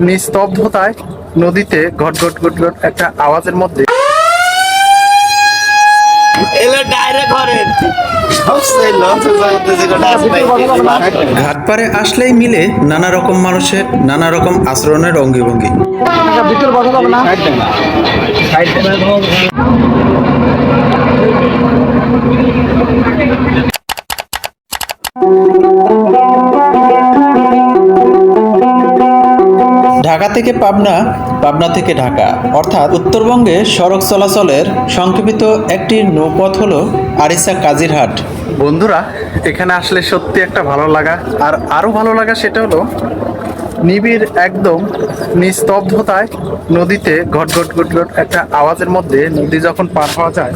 নিস্তব্ধতায় নদীতে ঘট ঘট ঘট ঘট একটা আওয়াজের মধ্যে ঘাটপাড়ে আসলেই মিলে নানা রকম মানুষের নানা রকম আচরণের অঙ্গিভঙ্গি ঢাকা থেকে পাবনা পাবনা থেকে ঢাকা। অর্থাৎ উত্তরবঙ্গে সড়ক চলাচলের সংক্ষেপিত একটি নৌপথ হলো আরিসা কাজিরহাট। বন্ধুরা, এখানে আসলে সত্যি একটা ভালো লাগা। আর আরও ভালো লাগা সেটা হলো, নিবিড় একদম নিস্তব্ধতায় নদীতে ঘট ঘট ঘট ঘট একটা আওয়াজের মধ্যে নদী যখন পার হওয়া যায়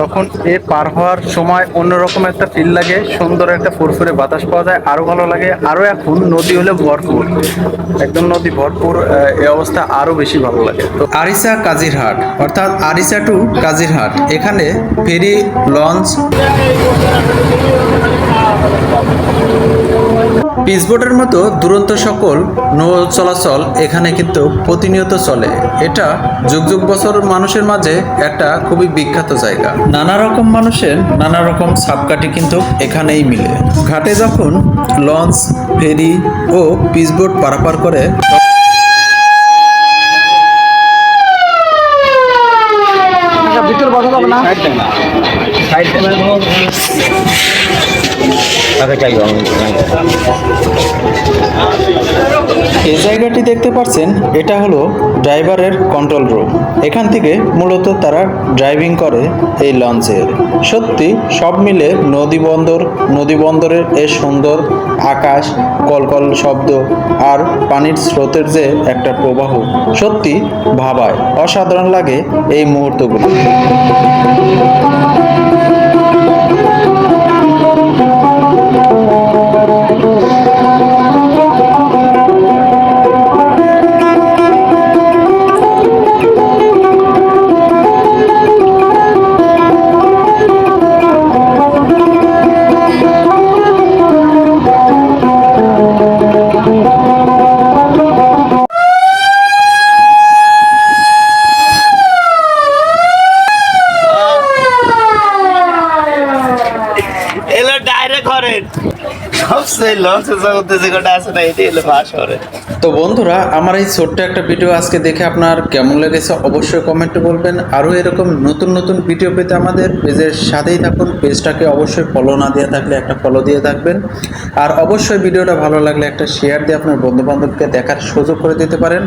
তখন এ পার হওয়ার সময় অন্যরকম একটা ফিল লাগে, সুন্দর একটা ফুরফুরে বাতাস পাওয়া যায়, আরও ভালো লাগে। আরও এখন নদী হলে ভরপুর। একদম নদী ভরপুর এই অবস্থা আরও বেশি ভালো লাগে। তো আরিসা কাজিরহাট, অর্থাৎ আরিসা টু কাজিরহাট, এখানে ফেরি, লঞ্চ পিসবোটের মতো দুরন্ত সকল নৌ চলাচল এখানে কিন্তু প্রতিনিয়ত চলে। এটা যুগ যুগ বছর মানুষের মাঝে একটা খুবই বিখ্যাত জায়গা। নানা রকম মানুষের নানা রকম সাপকাঠি কিন্তু এখানেই মিলে। ঘাটে যখন লঞ্চ ফেরি ও পিসবোট পারাপার করে এই জায়গাটি দেখতে পাচ্ছেন, এটা হলো ড্রাইভারের কন্ট্রোল রুম এখান থেকে মূলত তারা ড্রাইভিং করে এই লঞ্চের সত্যি, সব মিলে নদী বন্দর, নদী বন্দরের এ সুন্দর আকাশ, কলকল শব্দ আর পানির স্রোতের যে একটা প্রবাহ, সত্যি ভাবায়। অসাধারণ লাগে এই মুহূর্তগুলো। তো বন্ধুরা, আমার এই ছোট্ট একটা ভিডিও আজকে দেখে আপনার কেমন লেগেছে অবশ্যই কমেন্টে বলবেন। আরও এরকম নতুন নতুন ভিডিও পেতে আমাদের পেজের সাথেই থাকুন। পেজটাকে অবশ্যই ফলো না দিয়ে থাকলে একটা ফলো দিয়ে থাকবেন। আর অবশ্যই ভিডিওটা ভালো লাগলে একটা শেয়ার দিয়ে আপনার বন্ধু বান্ধবকে দেখার সুযোগ করে দিতে পারেন।